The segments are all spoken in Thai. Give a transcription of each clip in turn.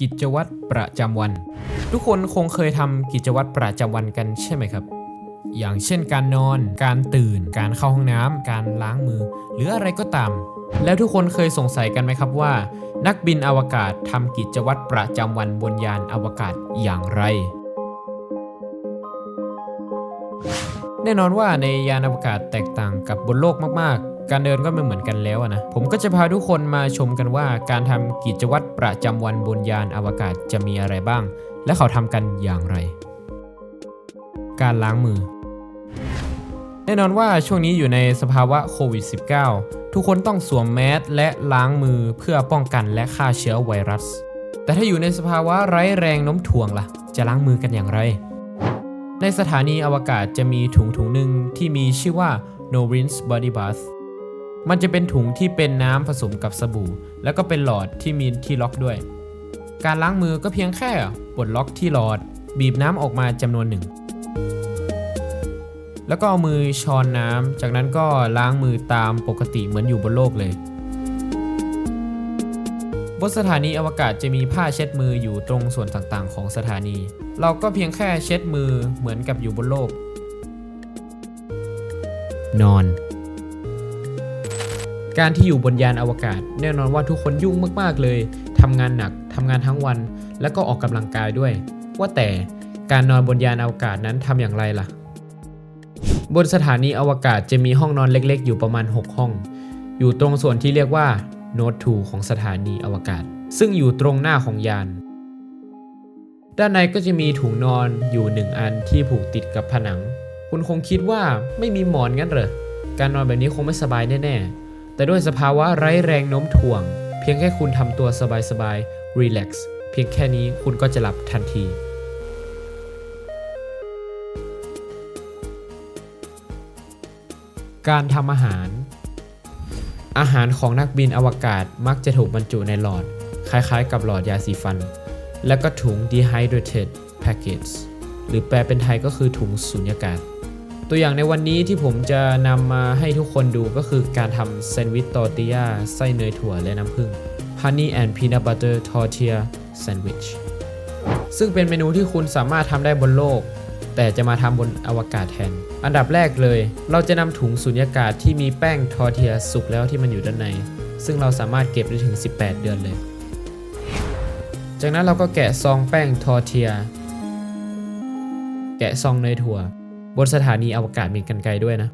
กิจวัตรประจำวัน ทุกคนคงเคยทำกิจวัตรประจำวันกันใช่ไหมครับ อย่างเช่นการนอน การตื่น การเข้าห้องน้ำการล้างมือ หรืออะไรก็ตาม แล้วทุกคนเคยสงสัยกันไหมครับว่า นักบินอวกาศทำกิจวัตรประจำวันบนยานอวกาศอย่างไร แน่นอนว่าในยานอวกาศแตกต่างกับบนโลกมาก การเดินก็ไม่เหมือนกันแล้วนะ ผมก็จะพาทุกคนมาชมกันว่าการทำกิจวัตรประจำวันบนยานอวกาศจะมีอะไรบ้าง และเขาทำกันอย่างไร การล้างมือ แน่นอนว่าช่วงนี้อยู่ในสภาวะโควิด -19 ทุกคนต้องสวมแมสและล้างมือเพื่อป้องกันและฆ่าเชื้อไวรัส แต่ถ้าอยู่ในสภาวะไร้แรงโน้มถ่วงล่ะ จะล้างมือกันอย่างไรในสถานีอวกาศจะมีถุงถุงหนึ่งที่มีชื่อว่า No Rinse Body Bath มันจะเป็นถุงที่เป็นน้ำผสมกับสบู่ แล้วก็เป็นหลอดที่มีที่ล็อกด้วย การล้างมือก็เพียงแค่ปลดล็อกที่หลอด บีบน้ำออกมาจำนวนหนึ่ง แล้วก็เอามือช้อนน้ำ จากนั้นก็ล้างมือตามปกติเหมือนอยู่บนโลกเลยบนสถานีอวกาศจะมีผ้าเช็ดมืออยู่ตรงส่วนต่างๆ ของสถานี เราก็เพียงแค่เช็ดมือเหมือนกับอยู่บนโลก นอน การที่อยู่บนยานอวกาศ แน่นอนว่าทุกคนยุ่งมากๆเลยทำงานหนักทำงานทั้งวัน แล้วก็ออกกำลังกายด้วย ว่าแต่การนอนบนยานอวกาศนั้นทำอย่างไรล่ะ บนสถานีอวกาศจะมีห้องนอนเล็กๆ อยู่ประมาณ 6 ห้อง อยู่ตรงส่วนที่เรียกว่า Node 2ของสถานีอวกาศ ซึ่งอยู่ตรงหน้าของยาน ด้านในก็จะมีถุงนอนอยู่หนึ่งอันที่ผูกติดกับผนัง คุณคงคิดว่าไม่มีหมอนงั้นเหรอการนอนแบบนี้คงไม่สบายแน่ๆ แต่ด้วยสภาวะไร้แรงโน้มถ่วง เพียงแค่คุณทำตัวสบายๆ relax เพียงแค่นี้คุณก็จะหลับทันทีการทำอาหาร อาหารของนักบินอวกาศมักจะถูกบรรจุในหลอด คล้ายๆ กับหลอดยาสีฟัน และก็ถุง dehydrated packets หรือแปลเป็นไทยก็คือถุงสุญญากาศ ตัวอย่างในวันนี้ที่ผมจะนำมาให้ทุกคนดูก็คือการทำแซนด์วิชตอร์ติยาไส้เนยถั่วและน้ำผึ้ง Honey and Peanut Butter Tortilla Sandwich ซึ่งเป็นเมนูที่คุณสามารถทำได้บนโลก แต่จะมาทำบนอวกาศแทน อันดับแรกเลย เราจะนำถุงสุญญากาศที่มีแป้งทอร์เทียสุกแล้วที่มันอยู่ด้านใน ซึ่งเราสามารถเก็บได้ถึง 18 เดือนเลย จากนั้นเราก็แกะซองแป้งทอร์เทีย แกะซองเนยถั่ว บนสถานีอวกาศมีกันไกลด้วยนะ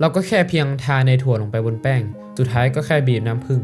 เราก็แค่เพียงทาในถั่วลงไปบนแป้ง สุดท้ายก็แค่บีบน้ำผึ้ง